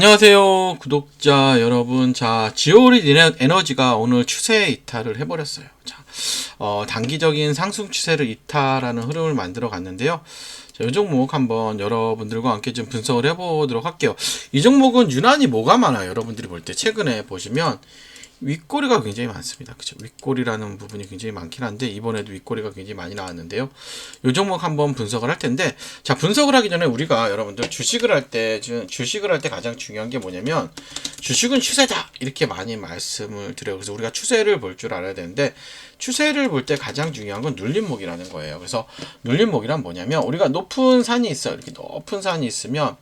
안녕하세요 구독자 여러분. 자 지오리 에너- 에너지가 오늘 추세 이탈을 해버렸어요. 자 어, 단기적인 상승 추세를 이탈하는 흐름을 만들어 갔는데요. 자, 이 종목 한번 여러분들과 함께 좀 분석을 해보도록 할게요. 이 종목은 유난히 뭐가 많아요? 여러분들이 볼 때 최근에 보시면 윗꼬리가 굉장히 많습니다. 그죠? 윗꼬리라는 부분이 굉장히 많긴 한데 이번에도 윗꼬리가 굉장히 많이 나왔는데요. 요 종목 한번 분석을 할 텐데 자 분석을 하기 전에 우리가 여러분들 주식을 할 때 주식을 할 때 가장 중요한 게 뭐냐면 주식은 추세다 이렇게 많이 말씀을 드려요. 그래서 우리가 추세를 볼 줄 알아야 되는데 추세를 볼 때 가장 중요한 건 눌림목이라는 거예요. 그래서 눌림목이란 뭐냐면 우리가 높은 산이 있어요. 이렇게 높은 산이 있으면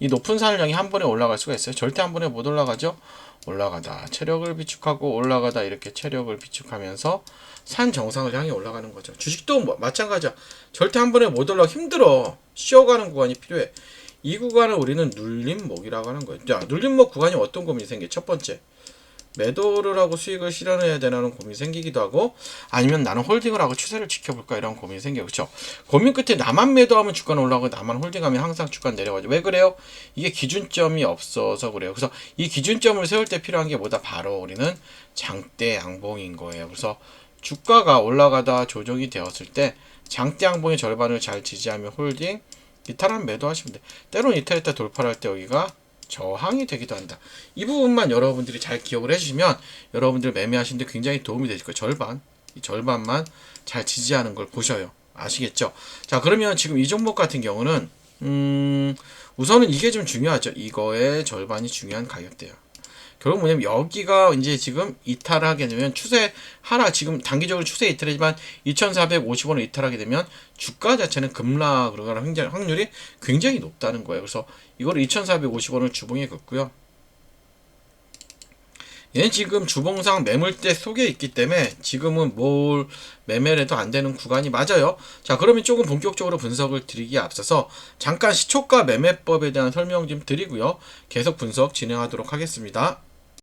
이 높은 산을 향해 한 번에 올라갈 수가 있어요. 절대 한 번에 못 올라가죠. 올라가다 체력을 비축하고 올라가다 이렇게 체력을 비축하면서 산 정상을 향해 올라가는 거죠. 주식도 뭐 마찬가지야. 절대 한 번에 못 올라 힘들어. 쉬어가는 구간이 필요해. 이 구간을 우리는 눌림목이라고 하는 거예요. 자, 눌림목 구간이 어떤 고민이 생겨? 첫 번째. 매도를 하고 수익을 실현해야 되나는 고민이 생기기도 하고 아니면 나는 홀딩을 하고 추세를 지켜볼까 이런 고민이 생겨요. 그렇죠? 고민 끝에 나만 매도하면 주가는 올라가고 나만 홀딩하면 항상 주가는 내려가죠. 왜 그래요? 이게 기준점이 없어서 그래요. 그래서 이 기준점을 세울 때 필요한 게 뭐다? 바로 우리는 장대 양봉인 거예요. 그래서 주가가 올라가다 조정이 되었을 때 장대 양봉의 절반을 잘 지지하면 홀딩 이탈하면 매도하시면 돼. 때로는 이탈했다 돌파를 할때 여기가 저항이 되기도 한다. 이 부분만 여러분들이 잘 기억을 해주시면 여러분들 매매하시는데 굉장히 도움이 되실 거예요. 절반, 이 절반만 잘 지지하는 걸 보셔요. 아시겠죠? 자, 그러면 지금 이 종목 같은 경우는 음, 우선은 이게 좀 중요하죠. 이거의 절반이 중요한 가격대예요. 결국 뭐냐면 여기가 이제 지금 이탈을 하게 되면 추세 하락 지금 단기적으로 추세 이탈이지만 2,450원을 이탈하게 되면 주가 자체는 급락으로 가는 확률이 굉장히 높다는 거예요. 그래서 이거를 2,450원을 주봉에 긋고요. 얘는 지금 주봉상 매물대 속에 있기 때문에 지금은 뭘 매매를 해도 안 되는 구간이 맞아요. 자, 그러면 조금 본격적으로 분석을 드리기에 앞서서 잠깐 시초가 매매법에 대한 설명 좀 드리고요. 계속 분석 진행하도록 하겠습니다.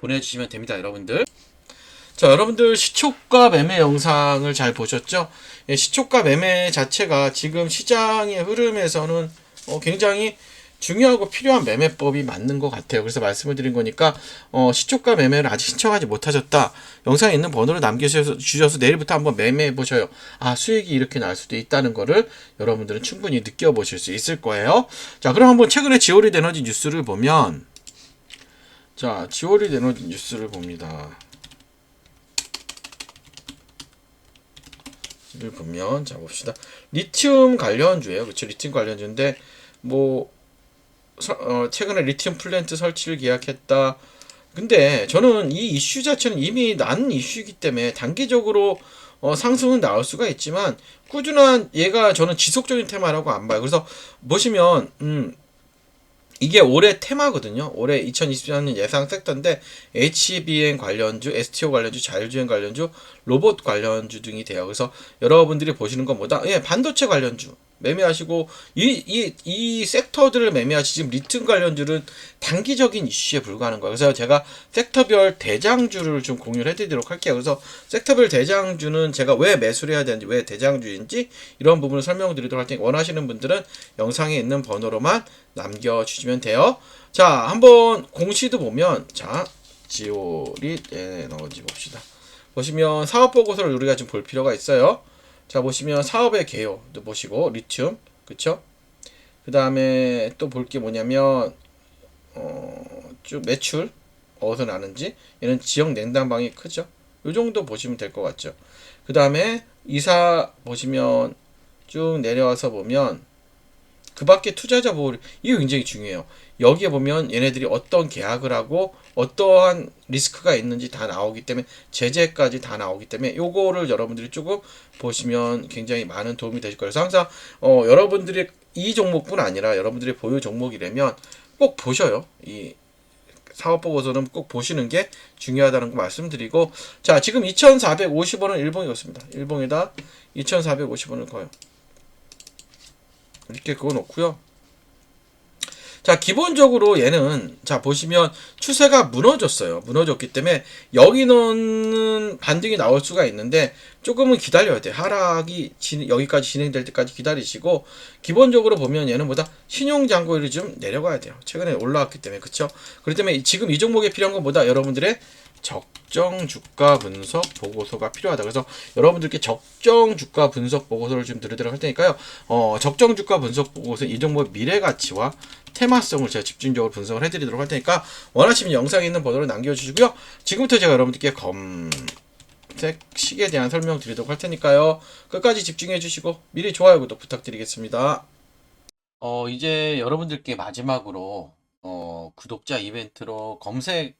보내주시면 됩니다, 여러분들. 자, 여러분들 시초가 매매 영상을 잘 보셨죠? 예, 시초가 매매 자체가 지금 시장의 흐름에서는 어, 굉장히 중요하고 필요한 매매법이 맞는 것 같아요. 그래서 말씀을 드린 거니까 어, 시초가 매매를 아직 신청하지 못하셨다. 영상에 있는 번호를 남겨주셔서 주셔서 내일부터 한번 매매해 보셔요. 아 수익이 이렇게 날 수도 있다는 거를 여러분들은 충분히 느껴보실 수 있을 거예요. 자 그럼 한번 최근에 지오리 에너지 뉴스를 보면 자 지오리 에너지 뉴스를 봅니다. 를 보면 자 봅시다. 리튬 관련주예요. 그렇죠? 리튬 관련주인데 뭐 서- 어, 최근에 리튬 플랜트 설치를 계약했다. 근데 저는 이 이슈 자체는 이미 난 이슈이기 때문에 단기적으로 어, 상승은 나올 수가 있지만 꾸준한 얘가 저는 지속적인 테마라고 안 봐요. 그래서 보시면 음, 이게 올해 테마거든요. 올해 2024년 예상 섹터인데 HBM 관련주, STO 관련주, 자율주행 관련주, 로봇 관련주 등이 돼요. 그래서 여러분들이 보시는 것보다 예, 반도체 관련주 매매하시고 이 이 이 섹터들을 매매하시 지금 리튬 관련주는 단기적인 이슈에 불과하는 거예요. 그래서 제가 섹터별 대장주를 좀 공유를 해드리도록 할게요. 그래서 섹터별 대장주는 제가 왜 매수를 해야 되는지, 왜 대장주인지 이런 부분을 설명드리도록 할 테니까 원하시는 분들은 영상에 있는 번호로만 남겨주시면 돼요. 자, 한번 공시도 보면 자 지오리 에너지 봅시다. 보시면 사업 보고서를 우리가 좀 볼 필요가 있어요. 자 보시면 사업의 개요도 보시고 리튬 그쵸? 그 다음에 또 볼 게 뭐냐면 어쭉 매출 어디서 나는지 얘는 지역 냉담방이 크죠? 요 정도 보시면 될 것 같죠? 그 다음에 이사 보시면 쭉 내려와서 보면 그 밖에 투자자 보호 이거 굉장히 중요해요. 여기에 보면 얘네들이 어떤 계약을 하고 어떠한 리스크가 있는지 다 나오기 때문에 제재까지 다 나오기 때문에 요거를 여러분들이 조금 보시면 굉장히 많은 도움이 되실 거예요. 그래서 항상 어, 여러분들이 이 종목뿐 아니라 여러분들이 보유 종목이라면 꼭 보셔요. 이 사업 보고서는 꼭 보시는 게 중요하다는 거 말씀드리고 자 지금 2,450원은 일봉이 었습니다. 일봉에다 2,450원을 거요. 이렇게 그거 놓고요. 자, 기본적으로 얘는 자 보시면 추세가 무너졌어요. 무너졌기 때문에 여기는 반등이 나올 수가 있는데 조금은 기다려야 돼요. 하락이 진, 여기까지 진행될 때까지 기다리시고 기본적으로 보면 얘는 보다 신용 잔고율이 좀 내려가야 돼요. 최근에 올라왔기 때문에 그렇죠. 그렇기 때문에 지금 이 종목에 필요한 것보다 여러분들의 적정 주가 분석 보고서가 필요하다. 그래서 여러분들께 적정 주가 분석 보고서를 좀 드리도록 할 테니까요. 어, 적정 주가 분석 보고서 이 종목의 미래 가치와 테마성을 제가 집중적으로 분석을 해드리도록 할 테니까 원하시면 영상에 있는 번호를 남겨주시고요. 지금부터 제가 여러분들께 검색 식에 대한 설명 드리도록 할 테니까요. 끝까지 집중해 주시고 미리 좋아요 구독 부탁드리겠습니다. 어 이제 여러분들께 마지막으로 어 구독자 이벤트로 검색